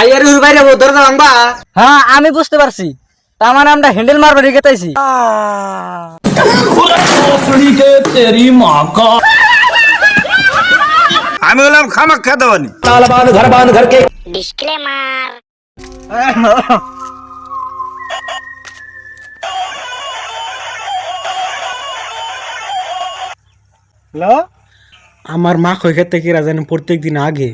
ঘুরে বাইরে হ্যাঁ আমি বুঝতে পারছি। তার মানে আমরা হ্যান্ডেল মারবার গেতাইছি আমি হলাম খামাক দেওয়ানি। Disclaimer. হ্যালো? আমার মা খেতে কি জানেন প্রত্যেক দিন আগে।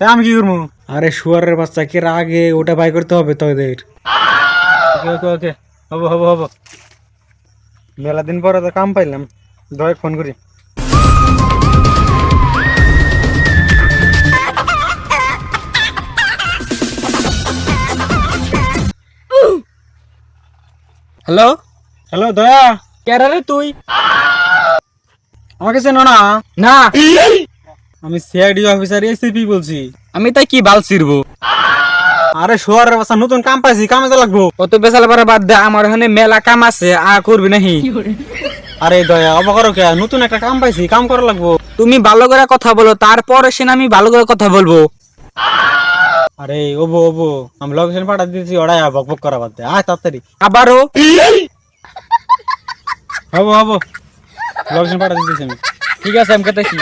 তাই আমি কি করব? আরে শুয়ারের বাচ্চা কিরা আগে ওটা বাই করতে হবে তোদের ওকে ওকে ওকে। হব হব হব। মেলা দিন পরে তো কাম পাইলাম। দয় ফোন করি। হ্যালো? হ্যালো দয়া। কেরা রে তুই? আমাকে চেনো না? না। আমি সিআইডি অফিসার এসিপি বলছি। আমি তাই কি বাল ছিড়বো? আরে শুয়ারের বাচ্চা নতুন কাম পাইছি কামে তো লাগবো। অত বেসাল পারে বাদ দে আমার এখানে মেলা কাম আছে আ করবি নাহি? আরে দয়া অবকর কে? নতুন একটা কাম পাইছি কাম করা লাগবো। তুমি ভালো করে কথা বলো তারপর এসে না আমি ভালো করে কথা বলব। আরে ওবো ওবো আমি লোকেশন পাঠা দিয়েছি ওড়াই বক বক করা বাদ দে। আয় তাড়াতাড়ি। আবারও হব হব। লোকেশন পাঠা দিতেছি আমি। ঠিক আছে আমি কেতেছি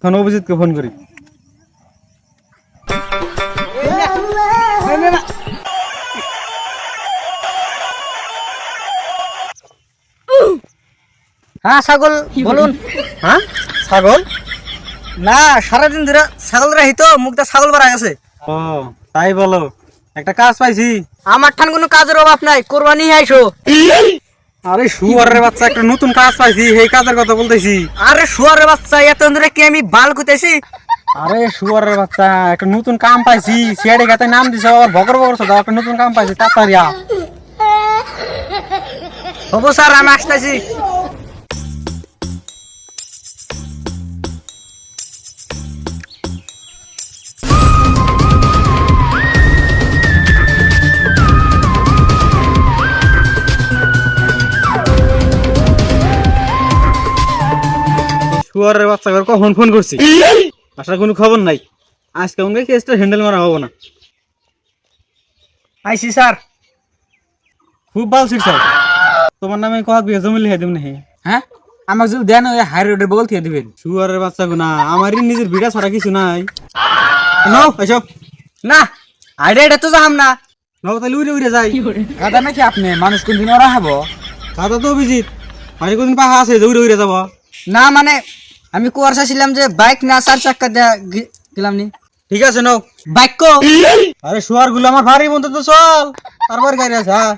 তখন অভিজিৎকে ফোন করি। হ্যাঁ ছাগল বলুন। হ্যাঁ ছাগল? না সারাদিন ধরে ছাগল রাহি তো মুখটা ছাগল বাড়া গেছে। ও তাই বলো। একটা কাজ পাইছি। আমার ঠান কোনো কাজের অভাব নাই কোরবানি আইসো আরে শুয়ারের বাচ্চা একটা নতুন কাজ পাইছি সেই কাজের কথা বলতেছি। আরে শুয়ারের বাচ্চা এত ধরে কি আমি বাল কুতেছি? আরে শুয়ারের বাচ্চা একটা নতুন কাম পাইছি সিআইডি গাতে নাম দিছে আবার ভগর ভগর সাদা একটা নতুন কাম পাইছি তাড়াতাড়ি আ। হব স্যার আমি আসতেছি। শুয়ারের বাচ্চা করে কখন ফোন করছি? আসার কোনো খবর নাই। আজকে আমাকে কেসটা হ্যান্ডেল মারা হব না। I see sir. খুব ভালো ছিল স্যার। তোমার নামে কয়েক বিঘা জমি লিখে দেব না হ্যাঁ? আমাকে যদি দেন ওই হাই রোডের বগল থেকে দিবেন। শুয়ারের বাচ্চা গুনা আমারই নিজের ভিড়া ছাড়া কিছু নাই। নাও এসব না আইডিয়া এটা তো জাহাম না। নাও তাহলে উড়ে উড়ে যাই। গাদা নাকি আপনি? মানুষ কোন দিন ওরা হব? দাদা তো অভিজিৎ। মাঝে কোনদিন পাহা আছে যে উড়ে উড়ে যাব। না মানে আমি কুয়াশা ছিলাম যে বাইক না চার চাক্কা দেয়া গেলাম নি। ঠিক আছে নাও। বাইক কো। আরে শুয়ারগুলো আমার ভারী বন্ধু তো চল। তারপর গাড়ি আছে হ্যাঁ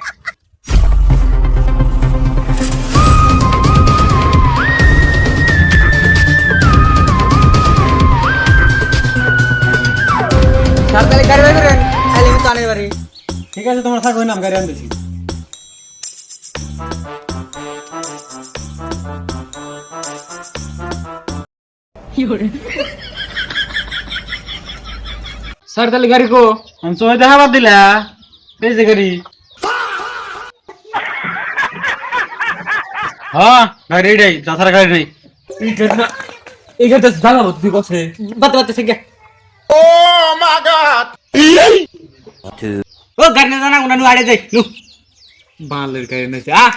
ঠিক আছে তোমার থাকো নাম গাড়ি আনতেছি। স্যার তাহলে গাড়ি কো। আমি চোখে দেখা বাদ দিলা। এই যে গাড়ি। হ্যাঁ গাড়ি এটাই তাছাড়া গাড়ি নেই। এই গাড়িটা জানাব তুই কছে বাদ বাদ থেকে ও গাড়ি! না জানা উনা নু আড়ে যাই নু বালের গাড়ি নেছে আহ!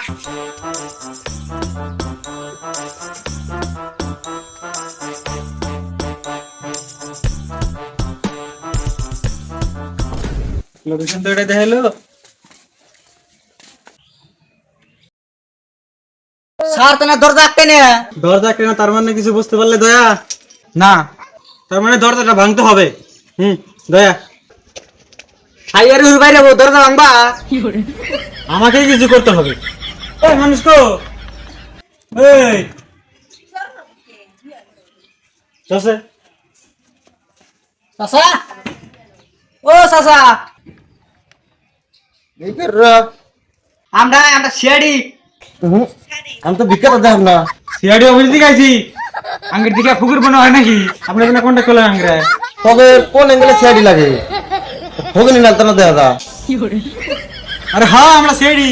লোকেশন তো এটা দেখাইলো। স্যার তো না দরজা আটকে নে। দরজা কেন তার মানে কিছু বুঝতে পারলে দয়া? না তার মানে দরজাটা ভাঙতে হবে। হুম দয়া। সাইয়ার ঘুরে বাইরে বউ দরজা ভাঙবা? আমাকেই কিছু করতে হবে। এই মানুষ কো? এই। চসে চাচা? ও চাচা। আমরা আমরা শিয়াড়ি আমি তো বিখ্যাত দেখ না। সিআইডি অফিস থেকে আইছি। আঙ্গের দিকে ফুকুর বানা হয় নাকি? আপনি এখানে কন্ট্যাক্ট করলেন আঙ্গরে? তবে কোন অ্যাঙ্গেলে সিআইডি লাগে? নালতা না দেখা যা। আরে হ্যাঁ আমরা সিআইডি।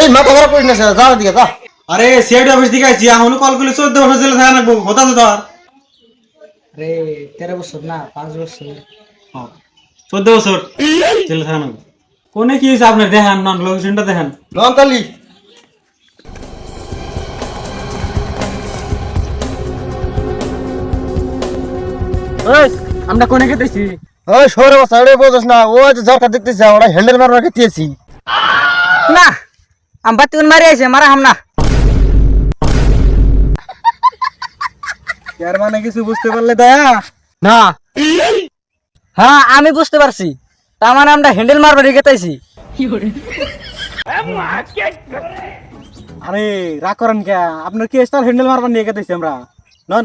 এই মাথা খারাপ করিস না স্যার যা দিকে যা। আরে সিআইডি অফিস থেকে আইছি। এখন কল করলে চোদ্দ বছর জেলে থাকা লাগবো। হতা তো তোর আরে তেরো বছর না পাঁচ বছর। হ্যাঁ। চোদ্দ বছর জেলে থাকানো কোনে কি হয়েছে আপনার? দেখান নন লোকেশনটা দেখান। নন্তালি আমরা কোনে খেতেছি? ওই বাসা ওরে বোঝাস না। ও যে ঝরকা দেখতেছি ওরা হ্যান্ডেল মারবার খেতেছি। না আমি বাতি মারি আছে মারা হাম না। মানে কিছু বুঝতে পারলে দয়া? না। হ্যাঁ আমি বুঝতে পারছি। তার মানে আমরা হ্যান্ডেল মারবার রেখেতাইছি আরে রাগ করেন কে? আপনার কি স্টার হ্যান্ডেল মারবার নিয়ে গেতেছি আমরা? নন।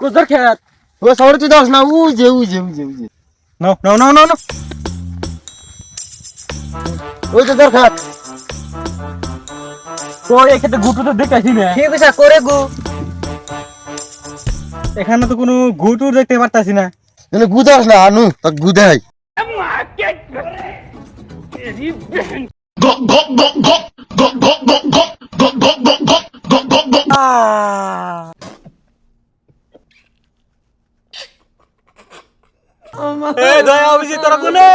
কোথার খেত। ও শহরে তুই দাস না উ যে উ যে উ যে উ যে। No no no no no. ওই যে ঝরকা তো এক্ষেত্রে গুটু তো দেখাইছি না। ঠিক আছে করে গু। এখানে তো কোনো গুটুর দেখতে পারতাছি না এনে গুদাস না আনু তা গুদাই এ দয়া অভিজিৎ তোরা কোনে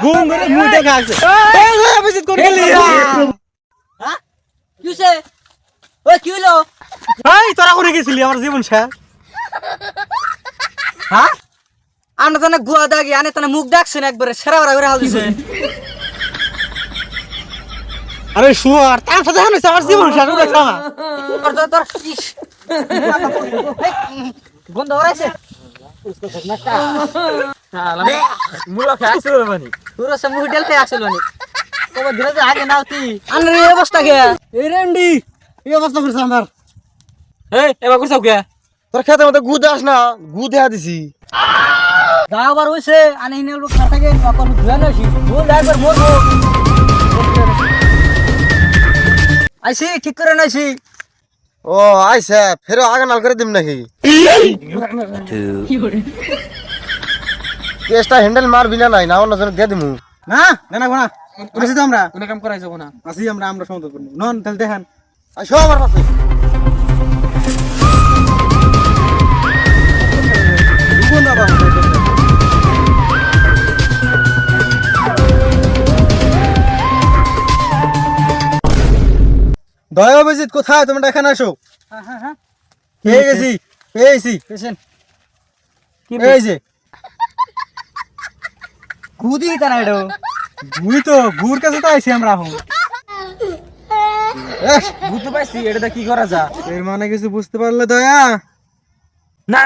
ঘুম অভিজিৎ কোন কিসে ওই কি হলো? এই তোরা কোনে গেছিলি? আমার জীবন শেষ। হ্যাঁ? আমরা তো গুয়া দাগি আনে তো না মুখ ডাকছেন একবারে সেরা বড় করে হাল দিছে। আরে শুয়ার তার সাথে হানো আমার জীবন শেষ ওটা খাওয়া তোর তোর তোর ইস। বন্ধ হরাইছে মুলা খেয়ে আসছে মানে পুরো সে মুখ ডেল খেয়ে আসল মানে কবে ধীরে ধীরে আগে নাও তুই। আনরে অবস্থা কে? এই রেন্ডি। এই অবস্থা করছে আমার। এই এবার করছাও কে? তোর খেতে মতো গুদাস না গু দেয়া দিছি। গা আবার হইছে আনে লোক গে ধুয়া নছি আইছি ঠিক করে নছি ও আইসে ফেরো আগে নাল করে দিম নাকি? কেসটা হ্যান্ডেল মারবি না নাই না অন্য জন দিয়ে দিমু। না না না গোনা। করেছি তো আমরা। কোন কাম করাই যাব না। আসি আমরা আমরা সমত করব। নন তাহলে দেখান। আসো আমার পাশে। দয়া অভিজিৎ কোথায়? তোমরা এখানে আসো। পেয়ে গেছি পেয়েছি পেশেন্ট। এই যে। কুদি তারা এডো? গুই তো গুর কাছে তো আইছি আমরা এখন। বুঝতে পারছি এটা কি করা যা এর মানে কিছু বুঝতে পারলে দয়া? না।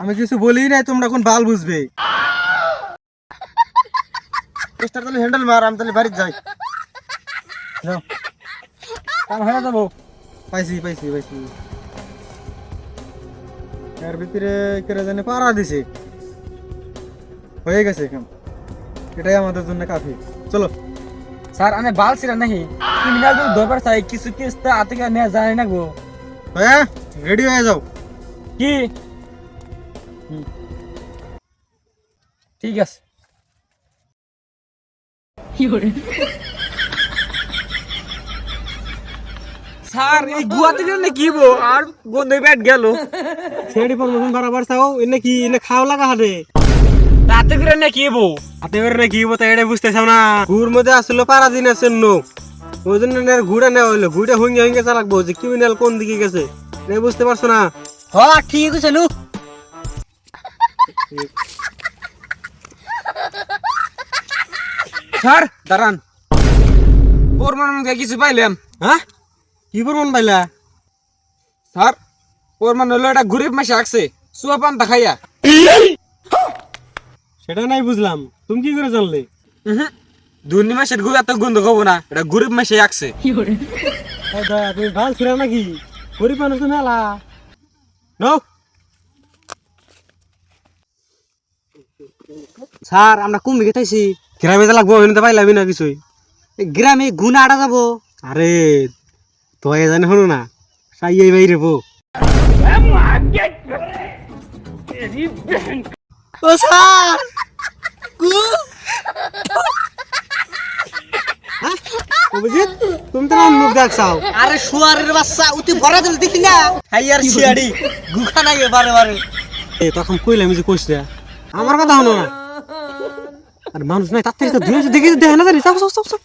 আমি কিছু বলি নাই তোমরা কোন বাল বুঝবে? তাহলে হ্যান্ডেল মার আমি তাহলে বাড়িতে যাই। হয়ে যাব। পাইছি পাইছি পাইছি। এর ভিতরে কেটে জানি পাড়া দিছে। হয়ে গেছে এখন এটাই আমাদের জন্য কাফি। চলো। স্যার আমি বাল ছিলাম নাকি ক্রিমিনাল যদি ধরবার চাই কিছু কেস তো হাতে করে নেওয়া যায় না গো হ্যাঁ রেডি হয়ে যাও কি ঠিক আছে স্যার এই গুয়াতে গেলে কি বো আর গন্ধ ব্যাট গেল সেটি প্রমোশন বরাবর চাও এনে কি এনে খাও লাগা হাতে রাতে করে না কি বো হাতে করে নাকি বলতে এটা বুঝতে না। গুড় মধ্যে আসলো পারা দিন ওই জন্য ঘুরে নেওয়া হইল। ঘুরে হুঙ্গে হুঙ্গে চালাকবো যে ক্রিমিনাল কোন দিকে গেছে। এটা বুঝতে পারছ না? ঠিক আছে নু স্যার দাঁড়ান। ওর কিছু পাইলাম। হ্যাঁ? কি প্রমাণ পাইলা? স্যার ওর মানে হলো একটা গরিব মাসে আসছে সুয়া পান দেখাইয়া সেটা নাই বুঝলাম। তুমি কি করে জানলে? দুর্নি মাসের গুড় এত গন্ধ খাব না এটা গরিব মাসে আসছে তুমি ভালো ছিল নাকি? গরিব মানুষ তো মেলা। নাও। স্যার আমরা কুম্ভি গেতাইছি গ্রামে যা লাগবো এনে পাইলাবি না কিছুই। গ্রামে গুনা আটা যাব। আরে তো এ জানে হলো না। সাই এই বাইরে বো। ও স্যার! অভিজিৎ তুমি তো মুখ দেখছাও। আরে শুয়ারের বাচ্চা উতি ভরা দিল দেখি না। হাইয়ার শিয়াড়ি গুখা নাই বারে বারে। এ তখন কইলাম যে কইছ রে আমার কথা হলো না। আর মানুষ নাই তার থেকে তো ধুয়ে দেখি দেখে না জানি। সব সব সব সব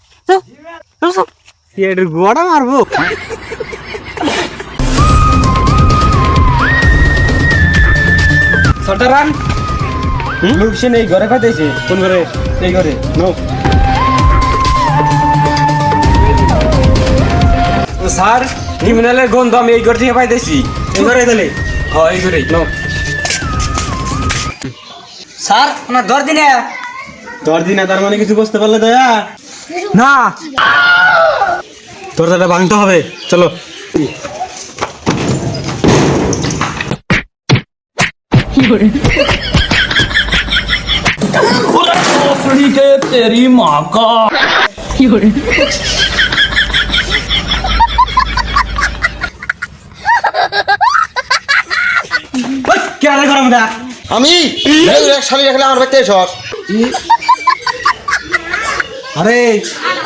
সব সব গোড়া মারবো। সর্দারান লোকেশন এই ঘরে পাইতেছে কোন ঘরে? এই ঘরে। নো। স্যার ক্রিমিনালের গন্ধ আমি এই ঘর থেকে পাইতেছি এই ঘরে দিলে হ্যাঁ এই ঘরে নো। স্যার ওনার দর দিনে। তোর দিন তার মানে কিছু বুঝতে পারলে দয়া? না। দরজাটা ভাঙতে হবে। চলো। ওই, কে আলে ঘরের মধ্যে? আমি শালি রাখলে আমার বাড়িতে এসর আরে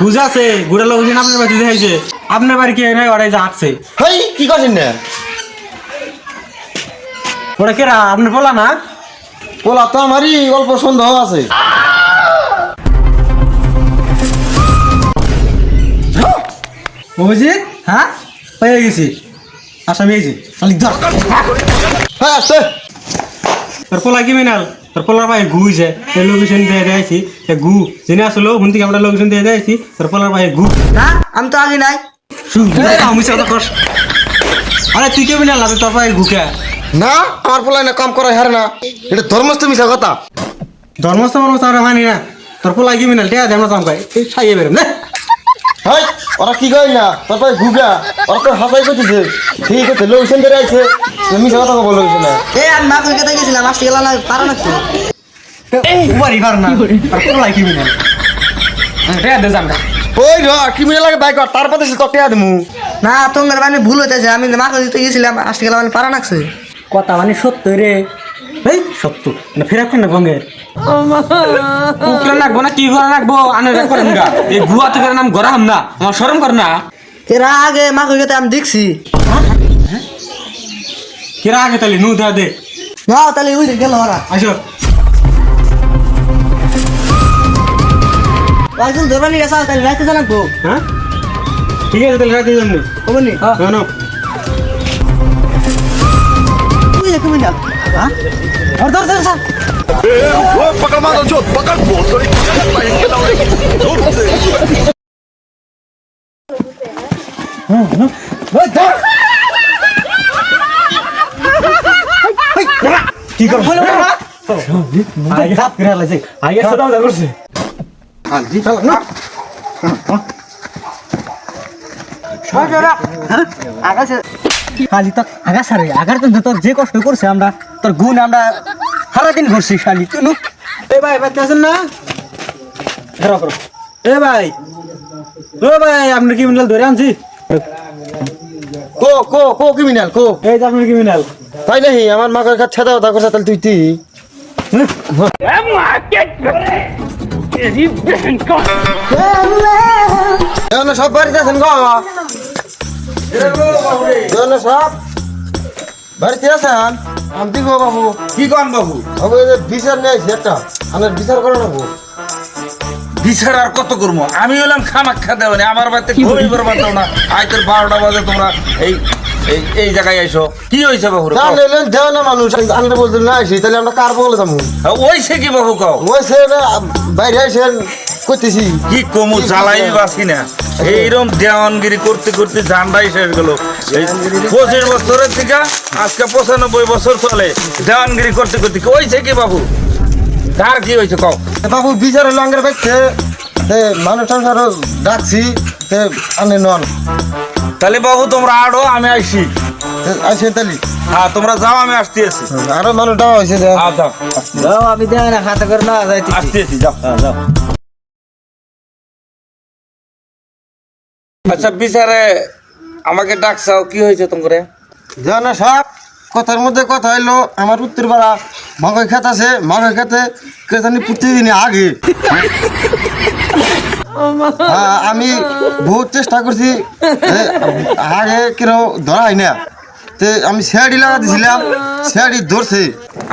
গুজ আছে গুড়া লোক আপনার বাড়িতে দেখাইছে। আপনার বাড়ি কে নাই ওরাই যা আসছে হেই কি করছেন না? ওরা কেরা? আপনার বলা না? পোলা তো আমারই অল্প সন্দেহ আছে। অভিজিৎ হ্যাঁ? পেয়ে গেছি। আসামি হয়েছি। খালি ধর। হ্যাঁ আসছে। তোর পোলা কি মিনাল তোর পোলার ভাই হয়েছে এই লোকেশন দিয়ে দিয়েছি গু। জেনে আসলো হুন থেকে আমরা লোকেশন দিয়ে দিয়েছি তোর পোলার ভাই গু। না আমি তো আগে নাই। আমি কথা কর। আরে তুই কে মিনাল না তোর ভাই গুকে না? আমার পোলাই না কাম করা হারে না। এটা ধর্মস্থ মিশা কথা। ধর্মস্থ মর্মস্থ আমরা মানি না। তোর পোলা কি মিনাল? ঠিক আছে আমরা কাম এই খাইয়ে বেরোম না হেই ওরা কি কই না? তারপরে ঘুগা। ওরা তো হাসাই করতেছে। ঠিক আছে লোকেশন বেড়ে আছে মিশা কথা বলো না। এ আমি মা কলকাতা গেছিলাম আসতে গেলাম না পারা না উবারই পার না। তোর পোলা কি মিনাল? হ্যাঁ দে জানটা ওই র ক্রিমিনাল লাগে বাইক তারপরে সে তোকে দেমু। না তোমার মানে ভুল হইতেছে। আমি মা কলকাতা গেছিলাম আসতে গেলাম মানে পারা নাকছে কথা মানে সত্য রে। এই সত্য। না ফেরা কোন না গঙ্গের কুকরা নাকবো না কি করা নাকবো আনে করেন গা। এই গুয়া তো নাম গরাম না। আমার শরম কর না। এরা আগে মা কলকাতা আমি দেখছি। কিরা আগে তাহলে? নু দা দে। না তাহলে ওই গেল ওরা। আসো। একজন ধরবানি গেছে তাহলে রাখতে জানাব হ্যাঁ? ঠিক আছে তাহলে রাখতে যাব কবনি না। ধর ধর ধর ধর। কি কর আগে হাত করে লাগছে আগে দা করছে জি চালা না খালি তো আগা সারে আগার তো তোর যে কষ্ট করছে আমরা তোর গুণ আমরা সারাদিন করছি খালি তুই এ ভাই ভাই আছেন না? ধরো করো এ ভাই ও ভাই আপনি কি মিনাল ধরে আনছি। কো কো কো ক্রিমিনাল কো। এই যে আপনি কি মিনাল তাই নাহি আমার মা কাছে ছেদা কথা করছে তাহলে তুই তুই। সব বাড়িতে আছেন গো। বাড়িতে আছেন? আমি গো বাবু? কি কন বাবু? বাবু এই যে বিচার নিয়ে আইছি একটা। আমার বিচার করে নেব বিচার আর কত করব? আমি হলাম খামাক্ষা দেওয়ানি। আমার বাড়িতে ঘুমিয়ে পড়বার দাও না। আজ তোর বারোটা বাজে তোমরা এই এই এই জায়গায় এসো কি হয়েছে বাবু? নিলেন দেও না মানুষ আমরা বলতে না আইসি তাহলে আমরা কার বলে যাব? ওইছে কি বাবু কও? ওই সে বাইরে করতেছি কি কমু জ্বালাই বাসি না। এইরকম দেওয়ানগিরি করতে করতে জানটাই শেষ গেল। পঁচিশ বছরের থেকে আজকে পঁচানব্বই বছর চলে দেওয়ানগিরি করতে করতে। ওইছে কি বাবু? কার কি হয়েছে কও? বাবু বিচার হলো আঙ্গের বাইতে মানুষ টানুষ আরও ডাকছি। আনে নন তাহলে বাবু তোমরা আড়ো আমি আইসি আইসে তালি হ্যাঁ তোমরা যাও আমি আসতে আছি আরও মানুষ ডাওয়া হয়েছে যাও। যাও। আমি দেয় না হাতে করে না যাইতে আসতে আছি যাও যাও। আচ্ছা বিচারে আমাকে ডাকছাও কি হয়েছে তোমরা? জানা সব কথার মধ্যে কথা হইল আমার উত্তর পাড়া মাঘের খেত আছে মাঘের খেতে কেতানি প্রতিদিন আগে। হ্যাঁ আমি বহুত চেষ্টা করছি এ, আগে কেউ ধরা হয় না। তে আমি শেয়ারি লাগা দিছিলাম শেয়ারি ধরছে।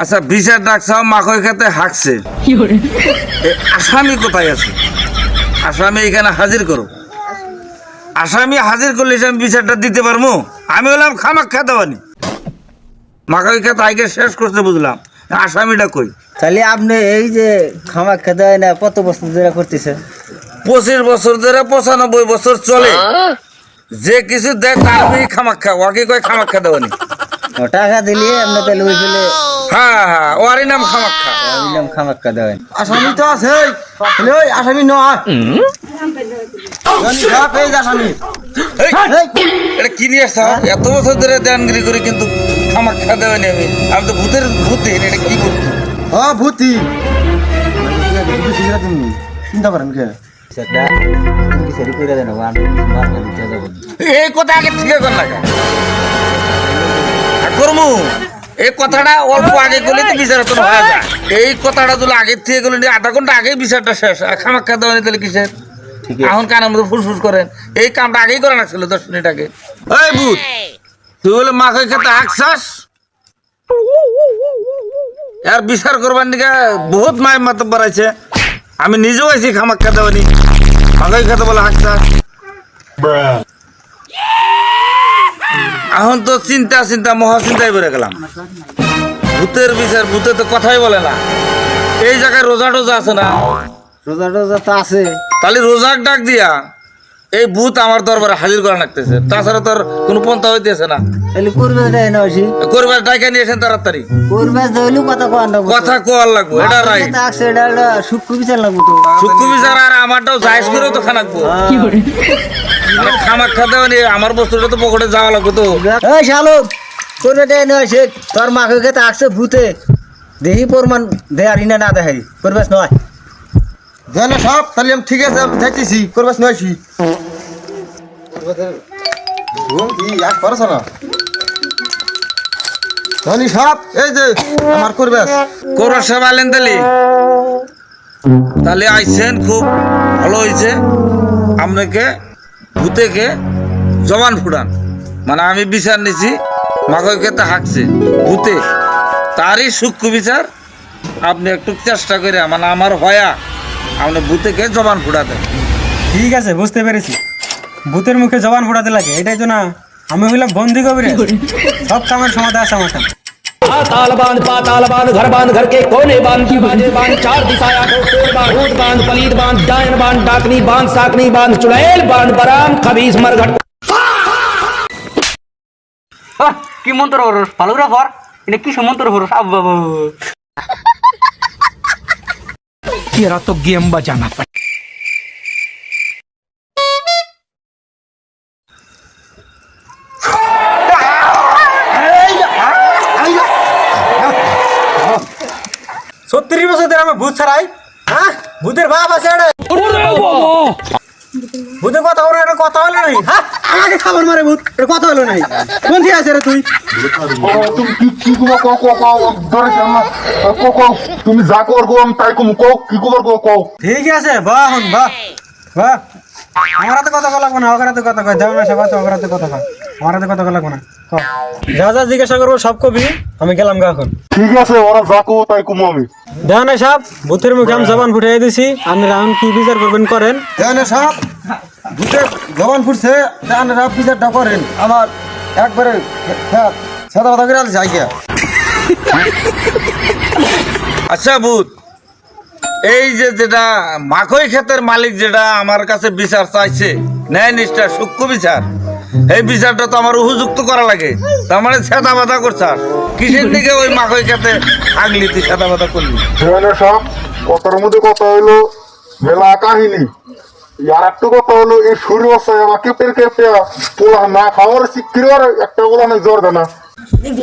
আচ্ছা বিচার ডাকছাও মাকই খেতে হাঁকছে। এ, আসামি কোথায় আছে? আসামি এখানে হাজির করো। আসামি হাজির করলে আমি বিচারটা দিতে পারব আমি হলাম খামাক খেতে পারি মাকই খেতে আগে শেষ করতে বুঝলাম। আসামিটা কই? তাহলে আপনি এই যে খামাক খেতে হয় না কত বছর ধরে করতেছে পঁচিশ বছর ধরে পঁচানব্বই বছর চলে। যে কিছু দেয় তার আমি খামাক খা ওকে কয় খামাক খেতে পারি ও টাকা দিলে আপনি তাহলে ওই ফেলে হ্যাঁ হ্যাঁ ওরই নাম খামাক খা দিলাম খামাক খেতে আসামি তো আছে ওই আসামি নয়। জানি সব এই যে আসামি এই, এটা কি নিয়ে আসছো এত বছর ধরে দানগিরি করে কিন্তু খামাক খেতে পারিনি আমি। আমি তো ভূতের ভূত দেখিনি এটা কি ভূত? ভূতি। চিন্তা করেন কে? এই কথা আগে ঠিক কর না করমু এই কথাটা অল্প আগে করলে তো বিচার তো হয়ে যায় এই কথাটা তুলে আগে থেকে আধা ঘণ্টা আগে বিচারটা শেষ। আর খামাক খাওয়া দেওয়া তাহলে কিসের? এখন কানের মধ্যে ফুসফুস করেন। এই কামটা আগেই করে রাখছিল দশ মিনিট আগে। এই তুই বলে মাকে খেতে হাঁকছাস? আর বিচার করবার দিকে বহুত মায়ের মাত বাড়াইছে। আমি নিজেও আছি খামাক খেতে পারি মাকে খেতে বলে হাঁকছাস। এখন তো চিন্তা চিন্তা মহা চিন্তায় বেড়ে গেলাম। ভূতের বিচার ভূতে তো কথাই বলে না। এই জায়গায় রোজা টোজা আছে না? রোজা টোজা তো আছে। তাহলে রোজাক ডাক দিয়া এই ভূত আমার দরবারে হাজির করা লাগতেছে তাছাড়া তোর কোনো পন্থা হইতেছে না। তাহলে করবে দেয় না ওসি। করবার ডাকে নিয়ে তাড়াতাড়ি। করবে ধরলেও কথা কয় না কথা কোয়ার লাগবো এটা রাইট। আছে এটা একটা বিচার লাগবো তো। সূক্ষ্ম বিচার আর আমারটাও জায়জ করেও তো খানাকবো খামাক খাতে মানে আমার বস্তুটা তো পকেটে যাওয়া লাগবে তো। এই শালুক করবে দেয় না সে তোর মাকে খেতে আসছে ভূতে। দেহি প্রমাণ দে আর না দেখাই। করবে নয়। জানো সব, তাহলে আমি ঠিক আছে, আমি করবাস নয়ছি পারছ খুব ভালো হয়েছে। আপনাকে, ভূতেকে জবান ফুটান। মানে আমি বিচার নিছি মাকে তো হাঁকছে, ভূতে। তারই সূক্ষ্ম বিচার, আপনি একটু চেষ্টা করে মানে আমার হয়া আপনি ভূতেকে জবান ফুটাতেন ঠিক আছে বুঝতে পেরেছি ভূতের মুখে জবান ফোটাতে লাগে এটাই তো না আমি হইলাম বন্দি কবিরে সব কামের সমাধান আছে আমার সামনে। ताल बांध पाताल बांध घर बांध घर के कोने बांध की बाजे बांध चार दिशाएं आठों कोण बांध भूत बांध पलीत बांध डायन बांध डाकनी बांध साकनी बांध चुड़ैल बांध बराम खबीस मरघट কি মন্ত্র হরস ভালো করে হর এটা কি মন্ত্র হরস আব্বা तेरा तो गेम बजाना पड़ेगा ছত্রিশ বছর ধরে আমার ভূত ছাড়াই হ্যাঁ ভূতের বাপ আছে এটা ভূতের কথা হলো এটা কথা হলো নাই? হ্যাঁ? আমাকে খাবার মারে ভূত এটা কথা হলো নাই। কোন থেকে আছে রে তুই? তুমি কি কি কো কো কো ধরে না? কো কো তুমি যা কর কও আমি তাই কম কও কি কো কও কও? ঠিক আছে বাহ হন বাহ বাহ আমার হাতে কথা কওয়া লাগবে না ওর হাতে কথা কয় দেব না সবাই তো ওর হাতে কথা কয়। আমার হাতে কথা কওয়া লাগবে না। ক। যা যা জিজ্ঞাসা করব সব কবি আমি গেলাম গা এখন। ঠিক আছে ওরা যা কও তাই কম আমি। সাহেব ভূতের মুখে আমি জবান ফুটিয়ে দিছি। আপনি রাউন্ড কি বিচার করবেন করেন। জানো সব ভূতের জবান ফুটছে বিচারটা করেন। আমার একবারে সাদা কথা করে যাই গিয়া আচ্ছা ভূত এই যে যেটা মাখই ক্ষেতের মালিক যেটা আমার কাছে বিচার চাইছে ন্যায় নিষ্ঠা সূক্ষ্ম বিচার। এই বিচারটা তো আমার উপযুক্ত করা লাগে। তার মানে ছেদা বাধা করছাস কিসের দিকে ওই মাখই খেতে আগলি তুই ছেদা বাধা করলি? সব কথার মধ্যে কথা হলো মেলা কাহিনী। আর একটা কথা হলো এই শুরু আমাকে পের কেপে পোলা না খাওয়ার শিক্ষির একটা বলা নাই জ্বর দেনা।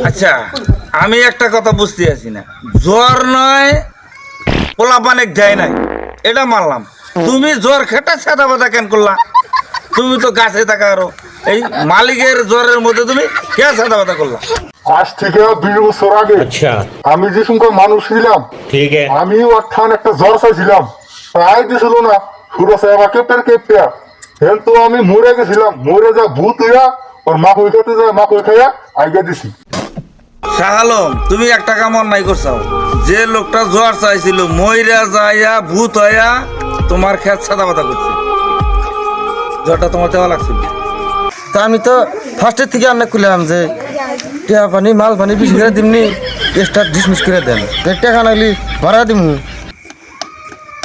আচ্ছা আমি একটা কথা বুঝতে আছি না। জ্বর নয় পোলা পানেক দেয় নাই। এটা মানলাম। তুমি জ্বর খেটে ছেদা বাধা কেন করলা? তুমি তো গাছে থাকা আরও। এই মালিকের জ্বরের মধ্যে তুমি কে করলা? আজ থেকে বিশ বছর আগে আমি যে সংখ্যক মানুষ ছিলাম আমি অর্থাৎ একটা জ্বর চাইছিলাম। প্রায় দিছিল না। সুর আছে আমাকে পের কেপিয়া হেন তো আমি মরে গেছিলাম। মরে যা ভূত হইয়া ওর মা কই খেতে যায় মা কই খাইয়া আইগা দিছি। শাহ আলম তুমি একটা কাম অন্যায় করছ যে লোকটা জোয়ার চাইছিল ময়রা যাইয়া ভূত হইয়া তোমার খেত সাদা পাতা করছে। জ্বরটা তোমার দেওয়া লাগছিল তা আমি তো ফার্স্টের থেকে আন্না করলাম যে টিয়া পানি মাল পানি বেশি করে দিমনি এক্সট্রা ডিসমিস করে দেন। টাকা নাইলি ভাড়া দিমু।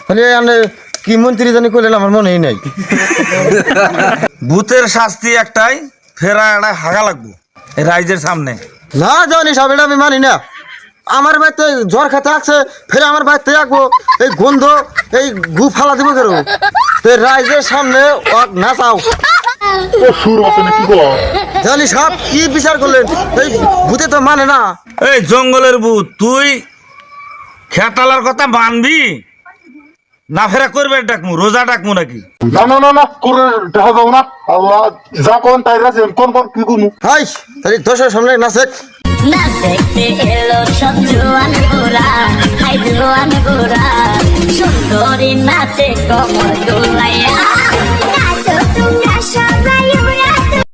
খালি আনে কি মন্ত্রী জানি করলেন আমার মনেই নাই। ভূতের শাস্তি একটাই ফেরা একটা হাগা লাগবো এই রাইজের সামনে। না জানি সব এটা আমি মানি না। আমার বাড়িতে জ্বর খেতে আসছে ফের আমার বাড়িতে আসব এই গন্ধ এই গু ফালা দিব কেন? রাইজের সামনে ওয়াক নাচাও। ও সুর আছে না কি বলা জানি সব কি বিচার করলেন? এই ভূতে তো মানে না। এই জঙ্গলের ভূত তুই খেতালার কথা মানবি? না ফেরা করবে ডাকমু রোজা ডাকমু নাকি? না না না না করে দেখা যাও না। আল্লাহ যা কোন তাই রাখছে কোন কোন কি করব? হাই তাহলে দশের সামনে নাচে না এলো সব জোয়ান গোরা হাই জোয়ান গোরা সুন্দরী নাচে কমর দোলাইয়া। 下在有